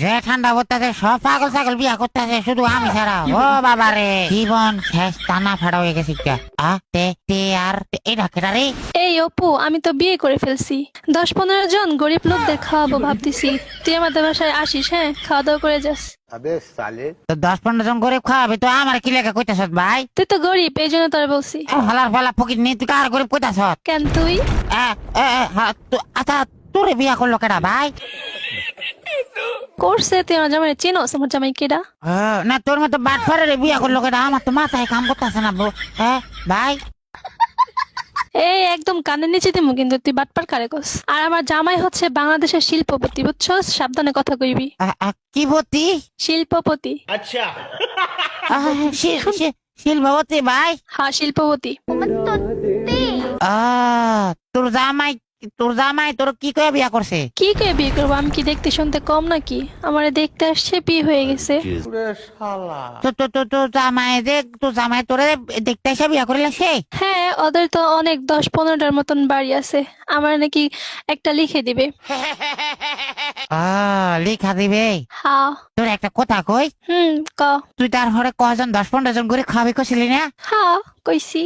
যে ঠান্ডা পড়তেছে সব পাগল ছাগল বিয়া করতেছে শুধু আমি ছাড়া। ও বাবা রে জীবন শেষ টানা ফাড়া হয়ে গেছে আর এই কেটা রে এই অপু আমি তো বিয়ে করে ফেলছি। দশ পনেরো জন গরিব লোক খাওয়াবো ভাবতেছি। তুই আমাদের বাসায় আসিস হ্যাঁ? খাওয়া দাওয়া করে যাস। তো দশ পনেরো জন গরিব তো আমার কি লেখা কইতাস ভাই? তুই তো গরিব এই জন্য তোর বলছি। ফালার ফলা ফকির নেই তুই কার গরিব কইতাস কেন তুই? আচ্ছা তোরে বিয়া করল কেডা ভাই করছে তুই আমার জামাই চিনোস আমার জামাই কেডা না তোর মতো বাট ফারে বিয়া করল কেডা আমার তো মাথায় কাম করতেছে না বউ। হ্যাঁ ভাই এই একদম কানের নিচে দিমু কিন্তু তুই বাটপার কারে কস? আর আমার জামাই হচ্ছে বাংলাদেশের শিল্পপতি বুঝছস সাবধানে কথা কইবি। কি ভর্তি শিল্পপতি। আহ, শি- শি- ভাই হ্যাঁ শিল্পপতি। আহ, তোর জামাই তোর জামাই তোর কি কয়ে বিয়া করছে? কি কে বিয়ে করব? আমি কি দেখতে শুনতে কম নাকি? আমারে দেখতে আসছে বিয়ে হয়ে গেছে। তো তো তো তো জামাই দেখ তো জামাই তোরে দেখতে এসে বিয়া করে সে? হ্যাঁ ওদের তো অনেক দশ পনেরোটার মতন বাড়ি আছে। আমার নাকি একটা লিখে দিবে। আহ, লিখা দিবে? হ্যাঁ তোর একটা কথা কই? হুম ক। তুই তার তারপরে কজন দশ পনেরো জন করে খাবি কছিলি না? হ্যাঁ কইছি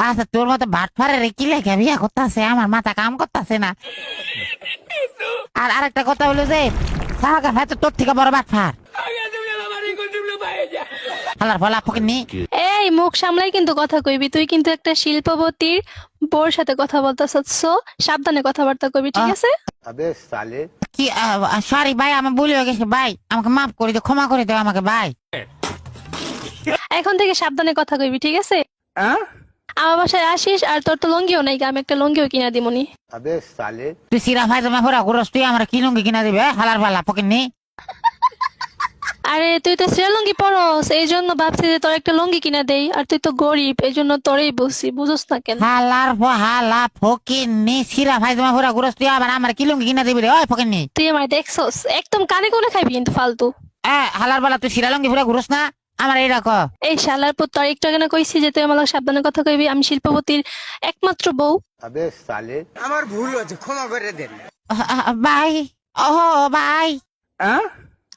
আচ্ছা তোর মতো ভাটফারে কি লেখা বিয়া করতেছে আমার মাথা কাম করতেছে না? আর আরেকটা কথা হলো যে হয়তো তোর থেকে বড় ভাটফার এই মুখ সামলাই কিন্তু কথা কইবি। তুই কিন্তু একটা শিল্পপতির বোর সাথে কথা বলতেছ সাবধানে কথাবার্তা কইবি ঠিক আছে? কি সরি ভাই আমার ভুল গেছে ভাই। আমাকে মাফ করে দে ক্ষমা করে দে আমাকে ভাই। এখন থেকে সাবধানে কথা কইবি ঠিক আছে? হ্যাঁ? আমার বাসায় আসিস আর তোর তো লঙ্গিও নাই আমি একটা লঙ্গিও কিনা দিমনি তুই সিরা ভাই তুই আমার কি লঙ্গি কিনা দিবে হ্যাঁ? হালার আরে তুই তো সিরা লঙ্গি পরস এই জন্য ভাবছি যে তোর একটা লঙ্গি কিনা দেই আর তুই তো গরিব এই জন্য তোরেই বলছি বুঝোস না কেন? হালার হালা সিরা ভাই তুই আবার আমার কি লঙ্গি কিনা দিবি রে? ওই ফকিনি তুই আমার দেখছস একদম কানে কোনে খাইবি কিন্তু ফালতু। হ্যাঁ হালার বালা তুই সিরা লঙ্গি পুরা ঘুরস না। আমার এই রাখো। এই শালার পুত তোর একটু আগে না কইছি যে তুই আমার লগে সাবধানে কথা কইবি আমি শিল্পপতির একমাত্র বউ। আবে সালে আমার ভুল হয়েছে ক্ষমা করে দেন। বাই ও বাই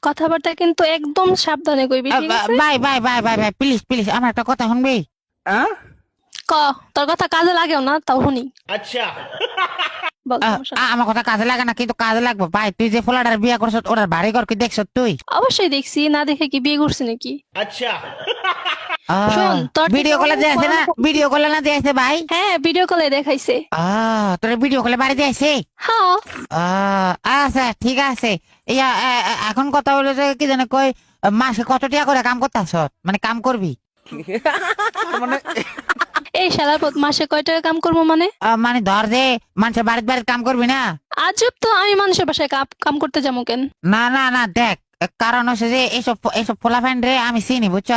কথাবার্তা কিন্তু একদম সাবধানে কইবি ঠিক আছে? Bye bye bye bye bye please please আমার একটা কথা শুনবি? হ্যাঁ? ক তোর কথা কাজে লাগেও না তাও শুনি আচ্ছা। আমার কথা কাজে লাগে না কিন্তু কাজে লাগবে। ভাই তুই যে ফোলাটার বিয়ে করছ ওটার বাড়ি ঘর কি দেখছ তুই? অবশ্যই দেখছি না দেখে কি বিয়ে করছি নাকি? শোন, তোর ভিডিও কলে অনেক না? ভিডিও কলে না দিয়েছে ভাই? হ্যাঁ ভিডিও কলে দেখাইছে। আহ তোর ভিডিও কলে বাড়ি হ্যাঁ। আচ্ছা ঠিক আছে। ইয়া এখন কথা হলো যে কি জানে কই মাসে কত টাকা করে কাম করতেছ? মানে কাম করবি? এই শালার পুত মাসে কয় টাকা কাম করব মানে? মানে ধর যে মানুষের বাড়িতে বাড়িতে কাম করবি না? আজব তো আমি মানুষের বাসায় কাপ- কাম করতে যাব কেন? না না না দেখ কারণ হচ্ছে যে এইসব এইসব ফোলা রে আমি চিনি বুঝছ?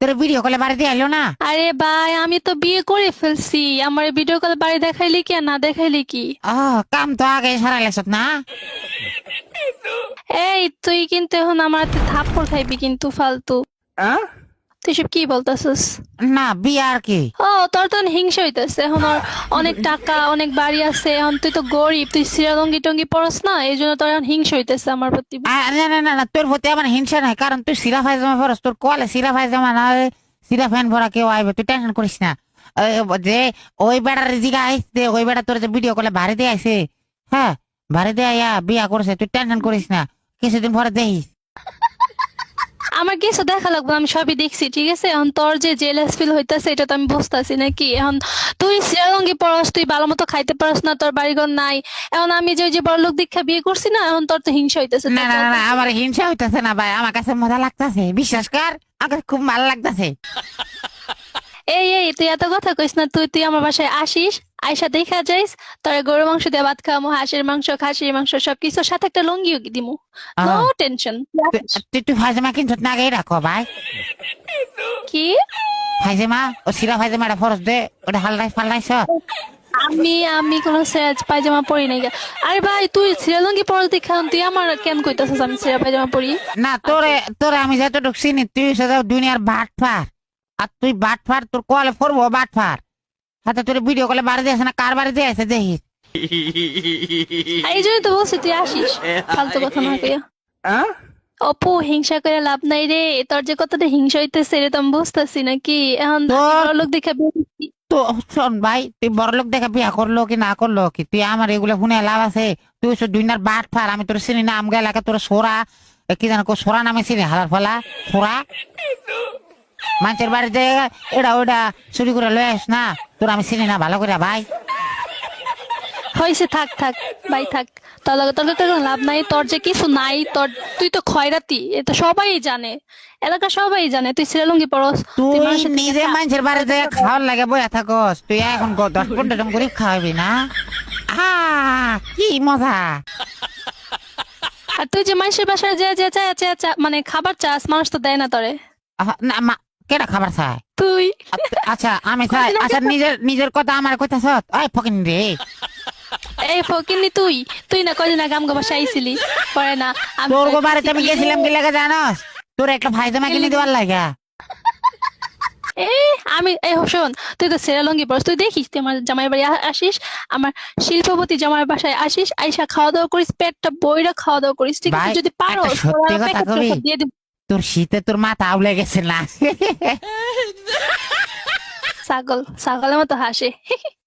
তোর ভিডিও কলে বাড়ি দিয়ে আইলো না? আরে ভাই আমি তো বিয়ে করে ফেলছি। আমার ভিডিও কল বাড়ি দেখাইলি কি আর না দেখাইলি কি? আহ, কাম তো আগে সারা লেছত না? এই তুই কিন্তু এখন আমার হাতে থাপ্পড় খাইবি কিন্তু ফালতু। তুই সব কি বলতেছিস? না বিয়ে আর কি? ও তোর তো হিংসা হইতেছে। এখন ওর অনেক টাকা অনেক বাড়ি আছে। এখন তুই তো গরিব তুই সিরালঙ্গি টঙ্গি পড়স না এই জন্য তোর এখন হিংসা হইতেছে আমার প্রতি। আ- না না না না তোর প্রতি আমার হিংসা নাই কারণ তুই সিরা ফাই জমা ফরস তোর কলে সিরা ফাই জমা না হলে সিরা ফ্যান ভরা কেউ আইবে তুই টেনশন করিস না। ওই যে ওই বেড়ার দিকে আইসে ওই বেড়া তোর যে ভিডিও কলে ভারী দিয়ে আইছে হ্যাঁ ভারী দিয়ে আইয়া বিয়া করছে তুই টেনশন করিস না কিছুদিন পরে দেখিস। আমার কিছু দেখা লাগবে আমি সবই দেখছি ঠিক আছে? এখন তোর যে জেলাস ফিল হইতাছে এটা তো আমি বুঝতেছি নাকি? এখন তুই সিরালঙ্গি পড়স তুই ভালো মতো খাইতে পারস না তোর বাড়িঘর নাই। এখন আমি যে ওই যে বড় লোক দীক্ষা বিয়ে করছি না এখন তোর তো হিংসা হইতেছে না না না, না আমার হিংসা হইতাছে না ভাই আমার কাছে মজা লাগতাছে বিশ্বাস কর আমার খুব ভালো লাগতাছে। এই এই তুই এত কথা কইস না তুই তুই আমার বাসায় আসিস আয়সা দেখা যাইস? তোর গরু মাংস দিয়ে ভাত খাওয়ামো হাঁসের মাংস খাসির মাংস সবকিছুর সাথে একটা লঙ্গিও দিমু। নো। টেনশন তুই- তুই ফাইজামা কিনছ না আগে রাখো ভাই। কি? ফাইজামা ও সিরা ফাইজামাটা ফরস দে ওটা হালরাই ফালরাইছ আমি আমি কোনো সেরাজ পায়জামা পরি নাই। আরে ভাই তুই সিরালঙ্গি পরস দেখা তুই আমার কেন কইতাছিস আমি সিরা পায়জামা পরি? না তোরে তোরে আমি যেহেতু ঢুকছিনি তুই সেটা দুনিয়ার বাট ফার আর তুই বাট ফার তোর কলে ফরবো বাট ফার হাতে তোর ভিডিও কলে বাড়ি দিয়েছে না? কার বাড়ি দিয়েছে দেখিস। এই জন্যই তো বলছি তুই আসিস। ফালতু কথা না কইয়া। অপু হিংসা করে লাভ নাই রে। তোর যে কতটা হিংসা হইতেছে রে তো আমি বুঝতেছি নাকি? এখন লোক দেখে তো শোন ভাই তুই বড় লোক দেখে বিয়া করল কি না করল কি? তুই আমার এগুলো শুনে লাভ আছে। তুই সব দুই নার বাট ফার আমি তোর চিনি না আম এলাকা তোর সোরা কি জানো সোরা নামে চিনি হালার ফলা সোরা। মানুষের বাড়িতে এটা ওটা চুরি করে লয়ে আস না তোর আমি চিনি না ভালো করে ভাই। হয়েছে থাক থাক ভাই থাক। তোর লগে তোর লগে কোনো লাভ নাই তোর যে কিছু নাই তোর তুই তো খয়রাতি এটা সবাই জানে এলাকা সবাই জানে তুই পরস তুই নিজে মানুষের বাড়িতে খাওয়ার লাগে বইয়া থাকস তুই এখন দশ পনেরো গরিব খাওয়াবি না? আহ কি মজা। আর তুই যে মানুষের বাসায় যে যে চা চা মানে খাবার চাস মানুষ তো দেয় না তোরে। না কেটা খাবার চায় তুই। আচ্ছা আমি চাই আচ্ছা নিজের নিজের কথা আমার কইতাছ? ওই ফকিন রে। এই ফকিনি তুই? তুই না কয়দিন আগে আমগো বাসায় আইছিলি? পরে না আমি তোর গো বাড়িতে আমি গেছিলাম কি লাগে জানোস? তোর একটা ভাইজামা কিনে দেওয়ার লাগা। এ আমি এই শোন তুই তো সেরালঙ্গি পরস তুই দেখিস তুই আমার জামাই বাড়ি আসিস আমার শিল্পপতি জামাই বাসায় আসিস আইসা খাওয়া দাওয়া করিস পেটটা বইরা খাওয়া দাওয়া করিস ঠিক আছে? যদি পারো কথা? দিয়ে দিব। তোর শীতে তোর মাথা আউলে গেছে না। ছাগল ছাগলের মতো হাসে।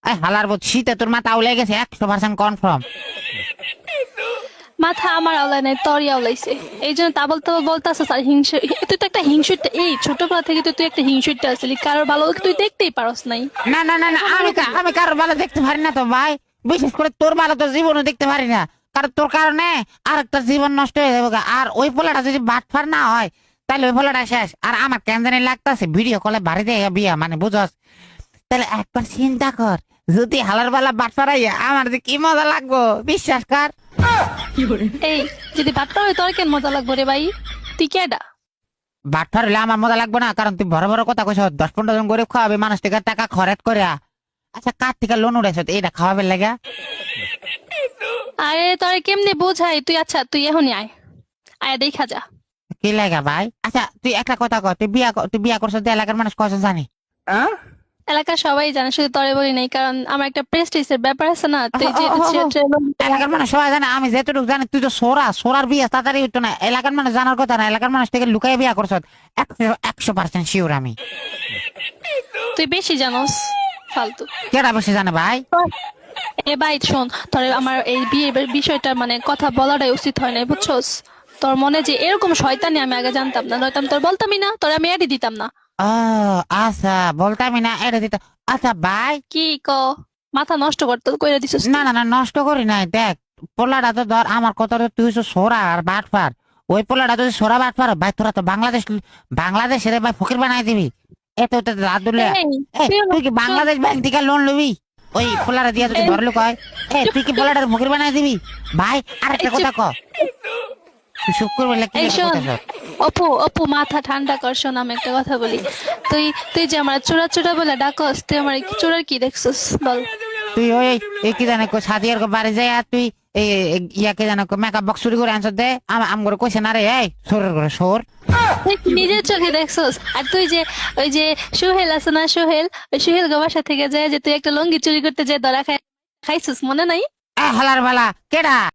এই হালার বোধ শীতে তোর মাথা আউলে গেছে একশো পার্সেন্ট কনফার্ম মাথা আমার আওলাই নাই তরই আওলাইছে এই জন্য তাবল তাবল বলতাছিস আর হিংসা তুই তো একটা হিংসুটটা এই ছোটবেলা থেকে তো তুই একটা হিংসুটটা আসলি কারোর ভালো তুই দেখতেই পারস নাই। না না না না আমি আমি কারোর ভালো দেখতে পারি না তো ভাই। বিশেষ করে তোর ভালো তো জীবনে দেখতে পারি না। কারণ তোর কারণে আর একটা জীবন নষ্ট হয়ে যাবে আর ওই পোলাটা যদি বাটফার না হয় তাহলে ওই পোলাটা শেষ। আর আমার কেন জানি লাগতেছে ভিডিও কলে বাড়িতে বিয়া মানে বুঝস? তাহলে একবার চিন্তা কর যদি হালার বেলা বাটফার আমার যে কি মজা লাগবো বিশ্বাস কর। এই যদি বাট্টা হয় তোর কেন মজা লাগবে রে ভাই? তুই কেডা বাটফার হলে আমার মজা লাগবে না কারণ তুই বড় বড় কথা কইস দশ পনেরো জন গরিব খাওয়াবে মানুষ থেকে টাকা খরচ করে আচ্ছা কার থেকে লোন উঠেছ এইটা খাওয়াবে লাগা? আরে তোরে কেমনে বোঝাই? তুই আচ্ছা তুই এখনই আয়। আয় দেখা যা। কি লাগা ভাই? আচ্ছা তুই একটা কথা কর তুই বিয়া কর- তুই বিয়া করছ এলাকার মানুষ কজন জানি? এলাকার সবাই জানে শুধু তরে বলি নাই কারণ আমার একটা প্রেস্টিজের ব্যাপার আছে না তুই যে এলাকার মানুষ সবাই জানে আমি যেটুকু জানি তুই তো সোরা সোরার বিয়া তাড়াতাড়ি হইতো না। এলাকার মানুষ জানার কথা না এলাকার মানুষ থেকে লুকাই বিয়া করছ। একশো একশো পার্সেন্ট শিওর আমি। তুই বেশি জানোস। ফালতু। বেশি জানে ভাই? এ ভাই শোন তোর আমার এই বিয়ের বিষয়টা মানে কথা বলাটাই উচিত হয় নাই বুঝছস? তোর মনে যে এরকম শয়তানি আমি আগে জানতাম না নয়তো তোর বলতামই না তোর আমি এডি দিতাম না। ও আচ্ছা বলতামই না এটা দিতে আচ্ছা ভাই। কি ক? মাথা নষ্ট করতে কইরা দিছিস না না না নষ্ট করি নাই দেখ পোলাটা তো ধর আমার কথা তো তুই হচ্ছে সোরা আর বাটফার। ওই পোলাটা যদি সোরা বাটফার ভাই তোরা তো বাংলাদেশ বাংলাদেশের ভাই ফকির বানাই দিবি। এত তো রাত দুলে এই, এই, তুই কি বাংলাদেশ ব্যাংক থেকে লোন লবি? ওই দিয়া তোকে কয় এ তুই কি মুখের বানাই দিবি? ভাই আর একটা কথা ক? অপু অপু মাথা ঠান্ডা কর শোন আমি একটা কথা বলি। তুই তুই যে আমার চোরা চোরা বলে ডাকস তুই আমার চোরার কি দেখছিস? বল। তুই ওই এই কি জানে কই সাদিয়ার কো বাড়ি যায় আর তুই এই এই ইয়া কে জানে কো মেকআপ বক্স চুরি করে আনছ দে। আম আম করে কইছে না রে এই সোরের করে সোর। নিজের চোখে দেখছস? আর তুই যে ওই যে সোহেল আছে না সোহেল ওই সোহেল গো থেকে যায় যে তুই একটা লঙ্গি চুরি করতে যায় ধরা খাই খাইছিস? মনে নাই? হালার বালা কেডা?